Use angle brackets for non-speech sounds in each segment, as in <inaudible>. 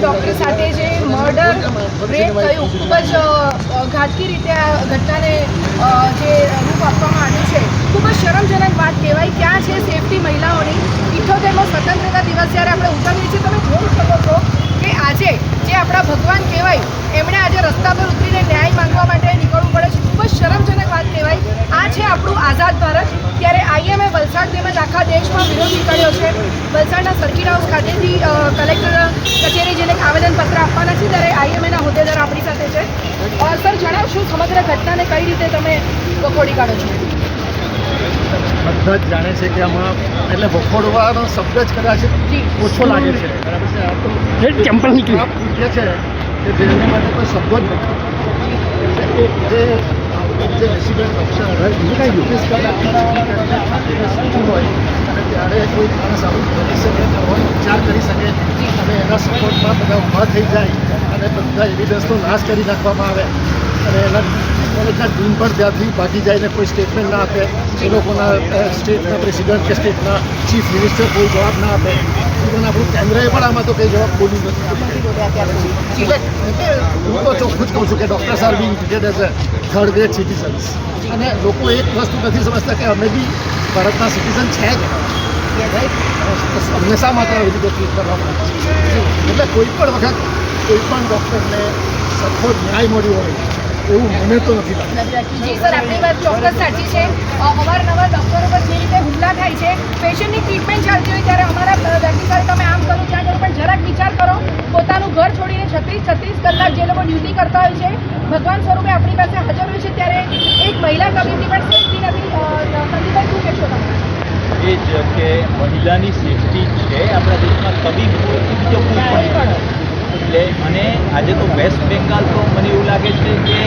Doctor સાથે જે murder rape થયું, ખૂબ જ ઘાતકી રીતે આ ઘટનાને જે રૂપ આપવામાં આવ્યું છે. ખૂબ જ શરમજનક વાત કહેવાય. ક્યાં છે સેફટી મહિલાઓની. ઇઠોતેરમો સ્વતંત્રતા દિવસ જ્યારે આપણે ઉજવીએ છીએ, તમે જોઈ શકો છો કે આજે જે આપણા ભગવાન કહેવાય એમણે આજે રસ્તા પર ઉતરીને ન્યાય માંગવા માટે નીકળવું પડે છે ખૂબ જ શરમજનક વાત કહેવાય આ છે આપણું આઝાદ ભારત ત્યારે આઈએમએ વલસાડ તેમજ આખા દેશમાં વિરોધ નીકળ્યો છે. વલસાડના સર્કિટ હાઉસ ખાતેથી કલેક્ટર કચેરી જેને આવેદનપત્ર આપવાના છે ત્યારે આઈએમએના હોદ્દેદાર આપણી સાથે છે. સર જણાવશું સમગ્ર ઘટનાને કઈ રીતે તમે વખોડી કાઢો છો? બધા જ જાણે છે કે આમાં એટલે વખોડવાનો શબ્દ જ કદાચ ઓછો લાગે છે. બરાબર છે? આ તો છે કે જેને માટે કોઈ શબ્દો જ નથી. એટલે જે કલાક સૂચવું હોય અને ત્યારે કોઈ માણસ આવું કરી શકે કરવાનો વિચાર કરી શકે અને એના સપોર્ટમાં બધા ઊભા થઈ જાય અને બધા એવિડન્સનો નાશ કરી નાખવામાં આવે કોલેજના ટીમ પણ ત્યાંથી ભાગી જાય ને કોઈ સ્ટેટમેન્ટ ના આપે એ લોકોના અ, સ્ટેટના પ્રેસિડન્ટ કે સ્ટેટના ચીફ મિનિસ્ટર કોઈ જવાબ ના આપે ઇવન આપણું કેન્દ્રએ પણ આમાં તો કંઈ જવાબ બોલ્યું નથી એટલે એટલે હું તો ચોખ્ખું જ કહું છું કે doctors are being treated as a third grade citizens અને લોકો એક વસ્તુ નથી સમજતા કે અમે બી ભારતના સિટીઝન છે જ રાઈટ અમને શા માટે આવી રીતે ટ્રીટ કરવામાં આવે છે? એટલે કોઈ પણ વખત કોઈ પણ ડૉક્ટરને સરખો ન્યાય મળ્યો હોય એવું મને તો નથી લાગતું. જી સર આપણી વાત ચોક્કસ સાચી છે. અવારનવાર ડૉક્ટરો પર જે રીતે હુમલા થાય છે પેશન્ટની ટ્રીટમેન્ટ ચાલતી હોય ત્યારે અમારા દર્દી સર તમે આમ કરો ત્યાં કરો પણ જરાક વિચાર કરો. પોતાનું ઘર છોડીને છત્રીસ છત્રીસ કલાક જે લોકો ડ્યુટી કરતા હોય છે ભગવાન સ્વરૂપે આપણી પાસે હાજર હોય છે ત્યારે એક મહિલા કમિટી પણ સેફટી નથી સંદીપભાઈ શું કહેશો તમે? એ જ કે મહિલાની સેફટી છે આપણા દેશમાં. તબીબ બીજો કોઈ પણ એટલે અને આજે તો વેસ્ટ બેંગાલ તો મને એવું લાગે છે કે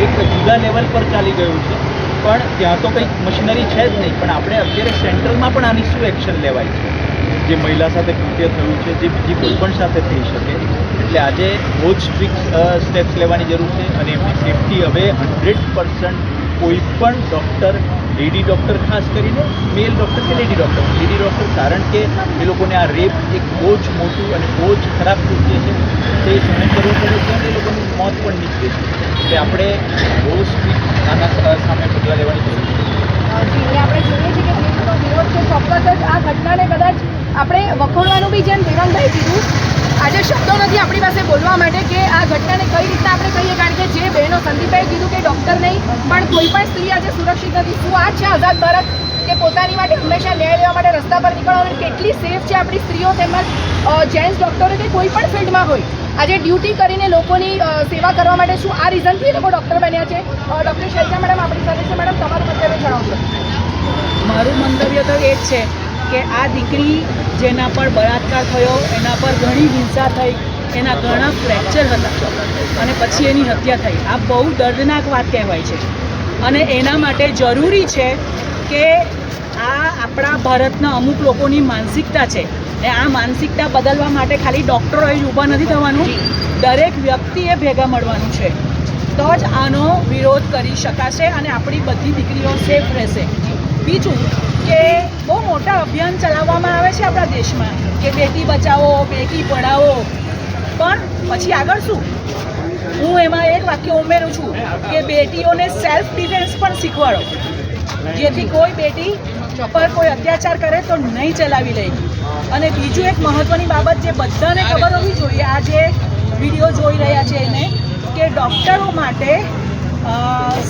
એક જુદા લેવલ પર ચાલી ગયું છે. પણ ત્યાં તો કંઈક મશીનરી છે જ નહીં. પણ આપણે અત્યારે સેન્ટ્રલમાં પણ આની શું એક્શન લેવાય છે? જે મહિલા સાથે કૃત્ય થયું છે, જે બીજી કોઈ પણ સાથે થઈ શકે. એટલે આજે બહુ જ સ્ટ્રિક્ટ સ્ટેપ્સ લેવાની જરૂર છે અને એમની સેફટી હવે હંડ્રેડ પર્સન્ટ કોઈ પણ ડૉક્ટર લેડી ડૉક્ટર ખાસ કરીને મેલ ડૉક્ટર કે લેડી ડૉક્ટર લેડી ડૉક્ટર કારણ કે એ લોકોને આ રેપ એક બહુ જ મોટું અને બહુ જ ખરાબ કૃત્ય તે સહન કરવું પડે છે અને લોકોનું મોત પણ નીકળે છે. એટલે આપણે બહુ સ્ટ્રીક આના સામે પગલાં લેવાની જરૂર છે. આપણે જોઈએ છીએ કે દેશનો વિરોધ છે. ચોક્કસ જ આ ઘટનાને કદાચ આપણે વખોડવાનું બી જેમ દેવંગભાઈ કીધું, આજે શબ્દો નથી આપણી પાસે બોલવા માટે કે આ ઘટનાને કઈ રીતના આપણે કહીએ, કારણ કે જે બહેનો સંદીપભાઈ કીધું કે ડૉક્ટર નહીં, પણ કોઈ પણ સ્ત્રી આજે સુરક્ષિત નથી. શું આ છે આઝાદ ભારત કે પોતાની માટે હંમેશા ન્યાય લેવા માટે રસ્તા પર નીકળવાનું? કેટલી સેફ છે આપણી સ્ત્રીઓ તેમજ જેન્ટ્સ ડૉક્ટરો કે કોઈ પણ ફિલ્ડમાં હોય? આજે ડ્યુટી કરીને લોકોની સેવા કરવા માટે શું આ રીઝનથી લોકો ડૉક્ટર બન્યા છે? ડૉક્ટર શૈલજા મેડમ આપણી સાથે છે. મેડમ તમારું મંતવ્ય જણાવશો. મારું મંતવ્ય તો એ જ છે કે આ દીકરી જેના પર બળાત્કાર થયો, એના પર ઘણી હિંસા થઈ, એના ઘણા ફ્રેક્ચર હતા અને પછી એની હત્યા થઈ. આ બહુ દર્દનાક વાત કહેવાય છે. અને એના માટે જરૂરી છે કે આ આપણા ભારતના અમુક લોકોની માનસિકતા છે. ને આ માનસિકતા બદલવા માટે ખાલી ડૉક્ટરો જ ઊભા નથી થવાનું. દરેક વ્યક્તિએ ભેગા મળવાનું છે. તો જ આનો વિરોધ કરી શકાશે અને આપણી બધી દીકરીઓ સેફ રહેશે. બીજું કે બહુ મોટા અભિયાન ચલાવવામાં આવે છે આપણા દેશમાં કે બેટી બચાવો બેટી પઢાવો. પણ પછી આગળ શું? હું એમાં એક વાક્ય ઉમેરું છું કે બેટીઓને સેલ્ફ ડિફેન્સ પણ શીખવાડો. જેથી કોઈ બેટી પર કોઈ અત્યાચાર કરે તો નહીં ચલાવી લે. અને બીજું એક મહત્વની બાબત જે બધાને ખબર હોવી જોઈએ, આ જે વીડિયો જોઈ રહ્યા છે એને, કે ડૉક્ટરો માટે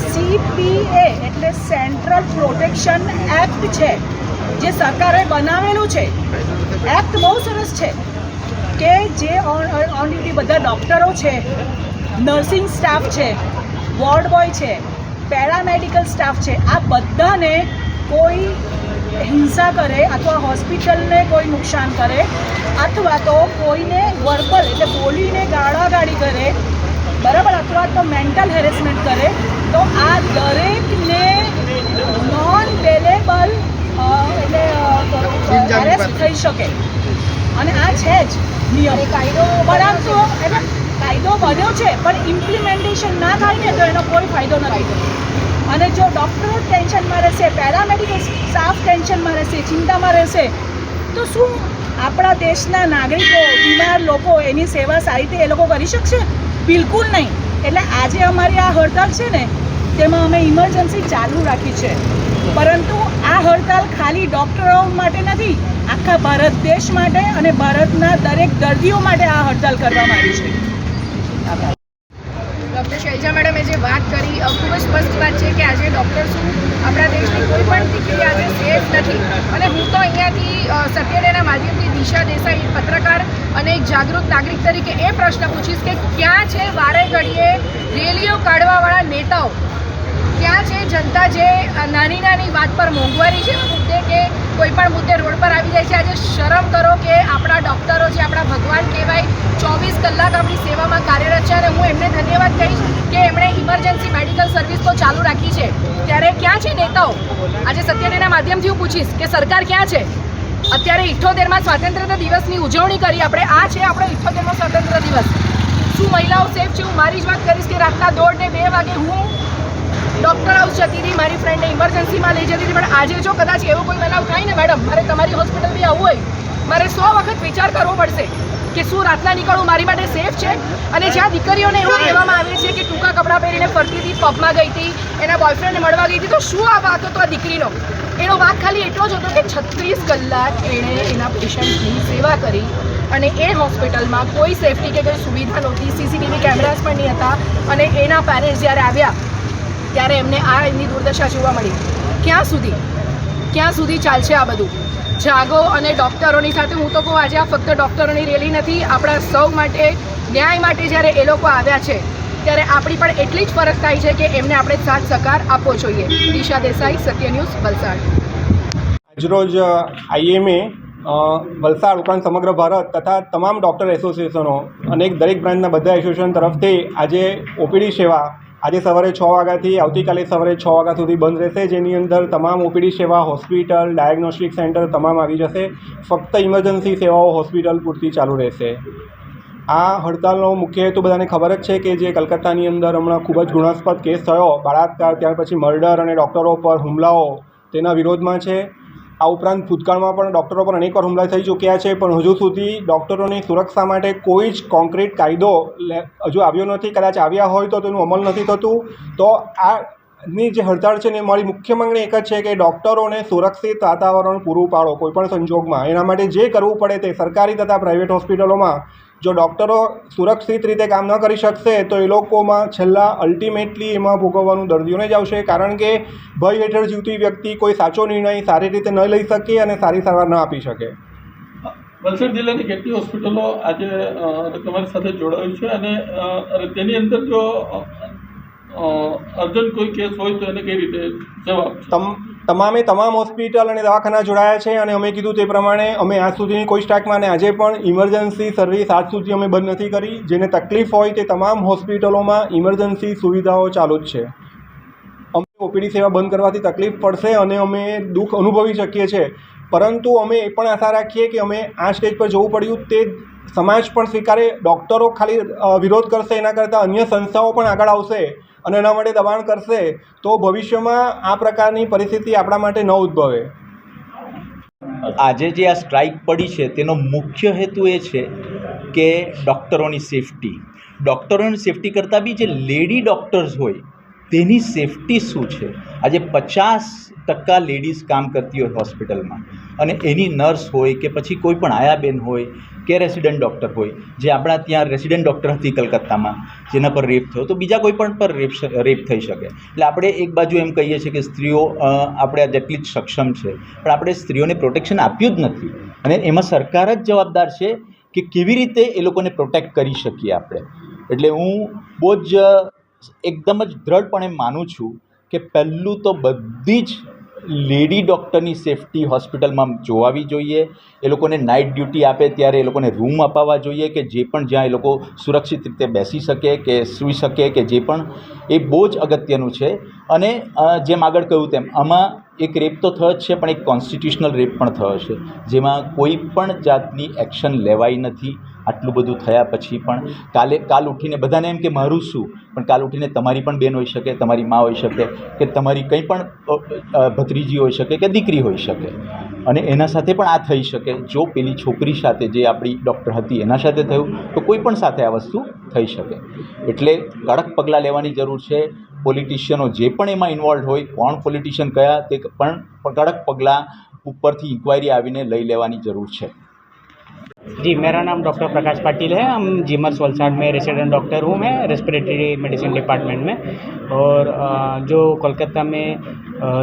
સીપીએ એટલે સેન્ટ્રલ પ્રોટેક્શન એક્ટ છે, જે સરકારે બનાવેલું છે. એક્ટ બહુ સરસ છે કે જે ઓન ઓન ડ્યુટી બધા ડૉક્ટરો છે નર્સિંગ સ્ટાફ છે વોર્ડ બોય છે પેરામેડિકલ સ્ટાફ છે, આ બધાને કોઈ હિંસા કરે અથવા હોસ્પિટલને કોઈ નુકસાન કરે અથવા તો કોઈને વર્બલ એટલે બોલીને ગાળાગાળી કરે બરાબર? અથવા તો મેન્ટલ હેરેસમેન્ટ કરે તો આ દરેકને નોન વેલેબલ એટલે હેરેસ થઈ શકે. અને આ છે જ નિયમ. કાયદો પરંતુ એટલે કાયદો બન્યો છે પણ ઇમ્પ્લિમેન્ટેશન ના થાય ને તો એનો કોઈ ફાયદો નથી અને જો ડૉક્ટરો ટેન્શનમાં રહેશે પેરામેડિકલ સ્ટાફ ટેન્શનમાં રહેશે, ચિંતામાં રહેશે, તો શું આપણા દેશના નાગરિકો, બીમાર લોકો એની સેવા સારી રીતે એ લોકો કરી શકશે? બિલકુલ નહીં. એટલે આજે અમારી આ હડતાલ છે ને, તેમાં અમે ઇમરજન્સી ચાલુ રાખી છે. પરંતુ આ હડતાલ ખાલી ડૉક્ટરો માટે નથી, આખા ભારત દેશ માટે અને ભારતના દરેક દર્દીઓ માટે આ હડતાલ કરવામાં આવી છે. આભાર ડૉક્ટર શૈજા મેડમે જે વાત કરી અ, ખૂબ જ સ્પષ્ટ વાત છે કે આજે ડૉક્ટર શું આપણા દેશની કોઈ પણ દીકરી આજે સેફ નથી. અને હું તો અહીંયાથી સત્યડેના માધ્યમથી દિશા દેસાઈ પત્રકાર અને એક જાગૃત નાગરિક તરીકે એ પ્રશ્ન પૂછીશ કે ક્યાં છે વારે ઘડીએ રેલીઓ કાઢવાવાળા નેતાઓ? ક્યાં છે જનતા જે નાની નાની વાત પર મોંઘવારી છે? મુદ્દે કે કોઈ પણ મુદ્દે રોડ પર આવી જાય છે? આજે શરમ કરો કે આપણા ડૉક્ટરો છે આપણા ભગવાન કહેવાય, ચોવીસ કલાક આપણી સેવામાં કાર્યરત છે અને હું એમને ધન્યવાદ કહીશ કે એમણે ઇમરજન્સી મેડિકલ સર્વિસ તો ચાલુ રાખી છે ત્યારે નેતાઓ આજે સત્યનેના માધ્યમથી હું પૂછીશ કે સરકાર ક્યાં છે? અત્યારે ઇઠ્ઠોતેરમાં સ્વાતંત્રતા દિવસની ઉજવણી કરી આપણે. આ છે આપણો ઇઠ્ઠોતેરમો સ્વાતંત્ર્ય દિવસ. શું મહિલાઓ સેફ છે? હું મારી જ વાત કરીશ કે રાતના દોઢ ને બે વાગે હું ડૉક્ટર હાઉસ જતી હતી મારી ફ્રેન્ડને ઇમરજન્સીમાં લઈ જતી હતી પણ આજે જો કદાચ એવો કોઈ બનાવ થાય ને મેડમ મારે તમારી હોસ્પિટલ બી આવવું હોય મારે સો વખત વિચાર કરવો પડશે કે શું રાતના નીકળવું મારી માટે સેફ છે? અને જ્યાં દીકરીઓને એવું કહેવામાં આવે છે કે ટૂંકા કપડાં પહેરીને ફરતી હતી પબમાં ગઈ હતી એના બોયફ્રેન્ડને મળવા ગઈ હતી તો શું આ વાત હતો આ દીકરીનો? એનો વાક ખાલી એટલો જ હતો કે છત્રીસ કલાક એણે એના પેશન્ટની સેવા કરી અને એ હોસ્પિટલમાં કોઈ સેફટી કે કોઈ સુવિધા નહોતી સીસીટીવી કેમેરાઝ પણ નહીં હતા અને એના પેરેન્ટ્સ જ્યારે આવ્યા ત્યારે એમને આ એમની દુર્દશા જોવા મળી. ક્યાં સુધી? ક્યાં સુધી ચાલશે આ બધું? જાગો અને ડૉક્ટરોની સાથે હું તો કહું આજે આ ફક્ત ડૉક્ટરોની રેલી નથી, આપણા સૌ માટે, ન્યાય માટે જ્યારે એ લોકો આવ્યા છે, ત્યારે આપણી પણ એટલી જ ફરક થાય છે કે એમને આપણે સાથ સહકાર આપવો જોઈએ. દિશા દેસાઈ, સત્ય ન્યૂઝ, વલસાડ. આજરોજ આઈએમએ વલસાડ ઉપરાંત સમગ્ર ભારત તથા તમામ ડૉક્ટર એસોસિએશનો અને દરેક બ્રાન્ચના બધા એસોસિએશન તરફથી આજે ઓપીડી સેવા આજે સવારે છ વાગ્યાથી આવતીકાલે સવારે છ વાગ્યા સુધી બંધ રહેશે, જેની અંદર તમામ ઓપીડી સેવા, હોસ્પિટલ, ડાયગ્નોસ્ટિક સેન્ટર તમામ આવી જશે. ફક્ત ઇમરજન્સી સેવાઓ હોસ્પિટલ પૂરતી ચાલુ રહેશે. આ હડતાલનો મુખ્ય હેતુ બધાને ખબર જ છે કે જે કલકત્તાની અંદર હમણાં ખૂબ જ ઘૃણાસ્પદ કેસ થયો. બળાત્કાર, ત્યાર પછી મર્ડર અને ડૉક્ટરો પર હુમલાઓ તેના વિરોધમાં છે. આ ઉપરાંત ભૂતકાળમાં પણ ડૉક્ટરો પર અનેકવાર હુમલા થઈ ચૂક્યા છે, પણ હજુ સુધી ડૉક્ટરોની સુરક્ષા માટે કોઈ જ કોન્ક્રીટ કાયદો હજુ આવ્યો નથી. કદાચ આવ્યા હોય તો તેનું અમલ નથી થતું. તો આની જે હડતાળ છે ને મારી મુખ્ય માંગણી એક જ છે કે ડૉક્ટરોને સુરક્ષિત વાતાવરણ પૂરું પાડો કોઈપણ સંજોગમાં. એના માટે જે કરવું પડે તે સરકારી તથા પ્રાઇવેટ હોસ્પિટલોમાં જો ડૉક્ટરો સુરક્ષિત રીતે કામ ન કરી શકશે તો એ લોકોમાં છેલ્લા અલ્ટિમેટલી એમાં ભોગવવાનું દર્દીઓને જ આવશે. કારણ કે ભય હેઠળ જીવતી વ્યક્તિ કોઈ સાચો નિર્ણય સારી રીતે ન લઈ શકે અને સારી સારવાર ન આપી શકે. વલસાડ જિલ્લાની કેટલી હોસ્પિટલો આજે તમારી સાથે જોડાયું છે અને તેની અંદર જો અર્જન્ટ કોઈ કેસ હોય તો એને કઈ રીતે જવાબ તમામે તમામ હોસ્પિટલ અને દવાખાના જોડાયા છે અને અમે કીધું તે પ્રમાણે અમે આજ સુધીની કોઈ સ્ટાકમાં અને આજે પણ ઇમરજન્સી સર્વિસ આજ સુધી અમે બંધ નથી કરી. જેને તકલીફ હોય તે તમામ હોસ્પિટલોમાં ઇમરજન્સી સુવિધાઓ ચાલુ જ છે. અમે ઓપીડી સેવા બંધ કરવાથી તકલીફ પડશે અને અમે દુઃખ અનુભવી શકીએ છીએ. પરંતુ અમે એ પણ આશા રાખીએ કે અમે આ સ્ટેજ પર જવું પડ્યું તે સમાજ પણ સ્વીકારે. ડૉક્ટરો ખાલી વિરોધ કરશે એના કરતાં અન્ય સંસ્થાઓ પણ આગળ આવશે. અને એના માટે દબાણ કરશે, તો ભવિષ્યમાં આ પ્રકારની પરિસ્થિતિ આપણા માટે ન ઉદ્ભવે. આજે જે આ સ્ટ્રાઇક પડી છે, તેનો મુખ્ય હેતુ એ છે કે ડૉક્ટરોની સેફટી. ડૉક્ટરોની સેફટી કરતાં બી જે લેડી ડૉક્ટર્સ હોય, તેની સેફટી શું છે? આજે પચાસ ટકા લેડીઝ કામ કરતી હોય હોસ્પિટલમાં. અને એની નર્સ હોય કે પછી કોઈ પણ આયાબેન હોય કે રેસિડન્ટ ડૉક્ટર હોય, જે આપણા ત્યાં રેસિડન્ટ ડૉક્ટર હતી કલકત્તામાં, જેના પર રેપ થયો. તો બીજા કોઈ પણ પર રેપ રેપ થઈ શકે. એટલે આપણે એક બાજુ એમ કહીએ છીએ કે સ્ત્રીઓ આપણે જેટલી જ સક્ષમ છે, પણ આપણે સ્ત્રીઓને પ્રોટેક્શન આપ્યું જ નથી. અને એમાં સરકાર જ જવાબદાર છે કે કેવી રીતે એ લોકોને પ્રોટેક્ટ કરી શકીએ આપણે. એટલે હું બહુ જ એકદમ જ દ્રઢપણે માનું છું કે પહેલું તો બધી જ લેડી ડૉક્ટરની સેફટી હોસ્પિટલમાં જોવાવી જોઈએ. એ લોકોને નાઇટ ડ્યુટી આપે ત્યારે એ લોકોને રૂમ અપાવવા જોઈએ કે જે પણ જ્યાં એ લોકો સુરક્ષિત રીતે બેસી શકે કે સૂઈ શકે કે જે પણ. એ બહુ જ અગત્યનું છે. અને જેમ આગળ કહ્યું તેમ, આમાં એક રેપ તો થયો જ છે, પણ એક કોન્સ્ટિટ્યુશનલ રેપ પણ થયો છે. જેમાં કોઈ પણ જાતની એક્શન લેવાઈ નથી. આટલું બધું થયા પછી પણ કાલે, કાલ ઉઠીને બધાને એમ કે મારું શું? પણ કાલ ઉઠીને તમારી પણ બેન હોઈ શકે, તમારી મા હોઈ શકે, કે તમારી કંઈ પણ ભત્રીજી હોઈ શકે કે દીકરી હોઈ શકે. અને એના સાથે પણ આ થઈ શકે. જો પેલી છોકરી સાથે જે આપણી ડૉક્ટર હતી એના સાથે થયું, તો કોઈ પણ સાથે આ વસ્તુ થઈ શકે. એટલે કડક પગલાં લેવાની જરૂર છે. પોલિટિશિયનો જે પણ એમાં ઇન્વોલ્વ હોય, કોણ પોલિટિશિયન કયા, તે પણ કડક પગલાં ઉપરથી ઇન્ક્વાયરી આવીને લઈ લેવાની જરૂર છે. जी, मेरा नाम डॉक्टर प्रकाश पाटिल है। हम जीमर्स वलसाड में रेसिडेंट डॉक्टर हूँ मैं रेस्पिरेटरी मेडिसिन डिपार्टमेंट में। और जो कोलकाता में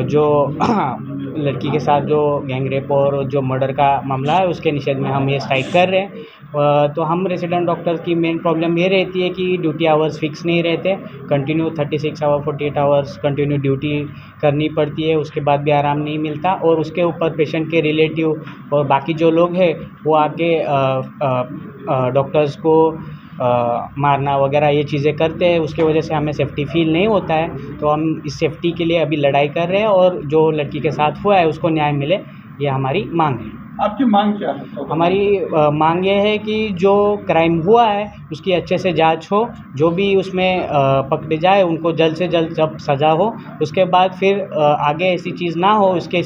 जो <clears throat> लड़की के साथ जो गैंगरेप और जो मर्डर का मामला है, उसके निषेध में हम ये स्ट्राइक कर रहे हैं। तो हम रेसिडेंट डॉक्टर की मेन प्रॉब्लम ये रहती है कि ड्यूटी आवर्स फिक्स नहीं रहते। Continue thirty six hour forty eight hours continue duty करनी पड़ती है उसके बाद भी आराम नहीं मिलता और उसके ऊपर पेशेंट के रिलेटिव और बाकी जो लोग हैं वो आके डॉक्टर्स को अ, मारना वगैरह ये चीज़ें करते हैं उसके वजह से हमें सेफ्टी फील नहीं होता है। तो हम इस सेफ्टी के लिए अभी लड़ाई कर रहे हैं और जो लड़की के साथ हुआ है उसको न्याय मिले ये हमारी मांग है। आपकी मांग क्या है? हमारी अ, मांग ये है कि जो क्राइम हुआ है उसकी अच्छे से जाँच हो जो भी उसमें पकड़े जाए उनको जल्द से जल्द जब सज़ा हो। उसके बाद फिर आगे ऐसी चीज़ ना हो उसके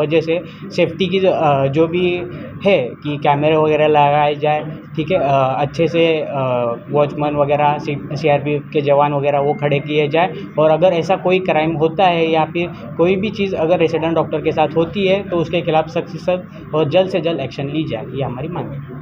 वजह से सेफ्टी की जो, भी है कि कैमरे वगैरह लगाए जाए ठीक है? अच्छे से वॉचमैन वगैरह सी आर पी के जवान वगैरह वो खड़े किए जाए। और अगर ऐसा कोई क्राइम होता है या फिर कोई भी चीज़ अगर रेसिडेंट डॉक्टर के साथ होती है तो उसके खिलाफ सख्त सख्त और जल्द से जल्द एक्शन ली जाए ये हमारी मांग है